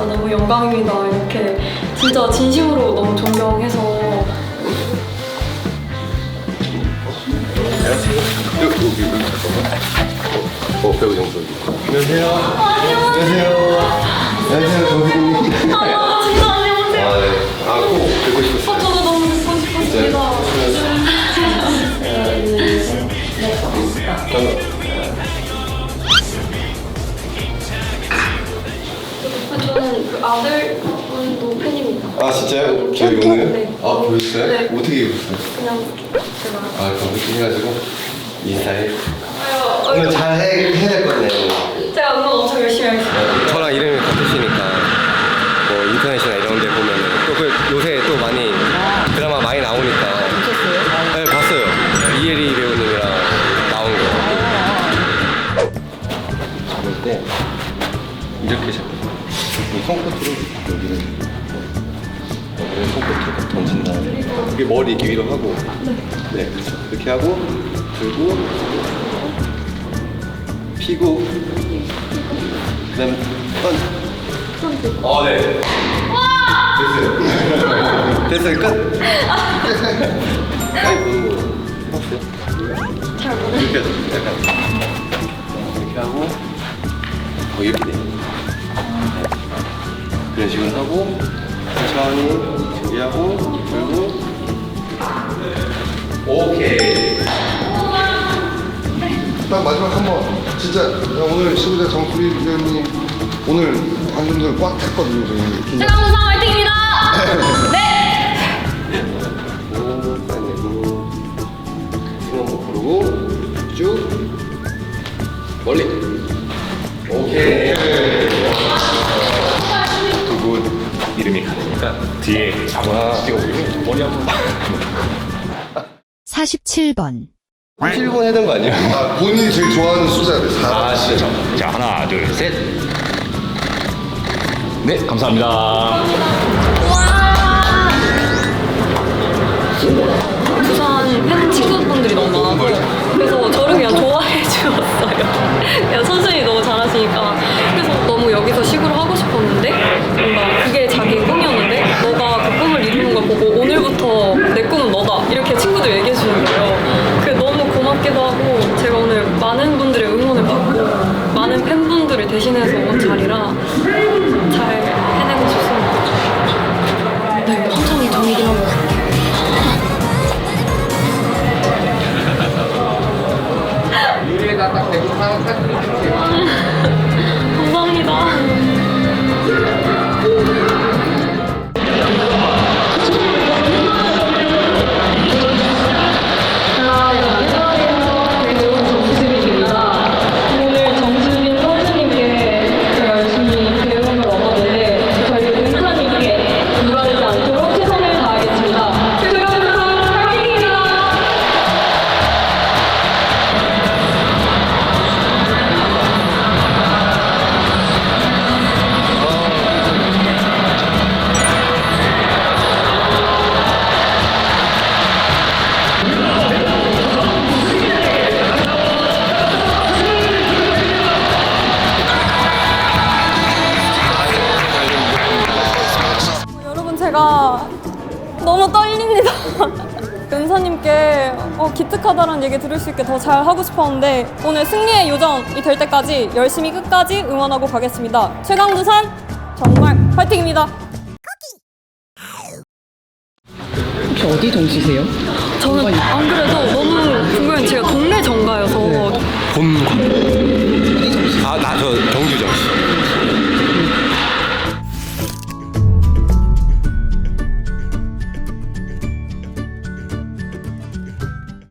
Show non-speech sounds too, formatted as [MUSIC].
진짜 너무 영광입니다. 이렇게 진짜 진심으로 너무 존경해서. 어, 어 배우 정수. 안녕하세요. 안녕하세요. 안녕하세요 정수님. 아들 분도 팬입니다. 아 진짜요? 저희 오늘 네. 아 보였어요? 네. 어떻게 입었어요? 그냥 제가 아 그렇게 해가지고 인스타에 아유, 오늘 아유, 잘 해, 것 같네요. 제가 응원 엄청 열심히 하겠습니다. 손끝으로 여기를 여기를 손끝으로 딱 던진 다음에 이게 머리 이렇게 위로 하고 네 그렇죠 이렇게 하고 들고 피고 그다음 던 어, 네. 됐어요. [LAUGHS] 됐어요, 끝. 빨리 보는 거 해봤어요? 이렇게. 이렇게 하고, 어, 이렇게 돼. 식으로 하고, 천천히 준비하고, 들고. 오케이. 딱 마지막 한 번 진짜 오늘 시구자 정수리 위원님 오늘 방송들 꽉 찼거든요 저희 긴장 최강우상 화이팅입니다! [LAUGHS] 네! 오, 빼내고. 숨 한번 고르고, 쭉. 멀리. 오케이. 분 이름이 같으니까 뒤에 아무나 찍어보고. 머리 한번. 47번. 7번 해야 되는 거 아니에요? 아 본인이 제일 좋아하는 숫자를 4아 진짜. 자 하나 둘셋네 감사합니다. 부산 팬 친구분들이 너무 많아서 그래서 저를 그냥 좋아해 주었어요. 그냥 선 대신해서 온 자리라 잘 해내고 싶습니다. 네, 한창이 전이긴 한데. 감사합니다. 제가 너무 떨립니다. [LAUGHS] 은사님께 어, 기특하다는 얘기 들을 수 있게 더 잘 하고 싶었는데 오늘 승리의 요정이 될 때까지 열심히 끝까지 응원하고 가겠습니다. 최강두산 정말 화이팅입니다. 혹시 어디 동시세요? 저는 안 그래도 너무 궁금해요. 제가 동네 정갈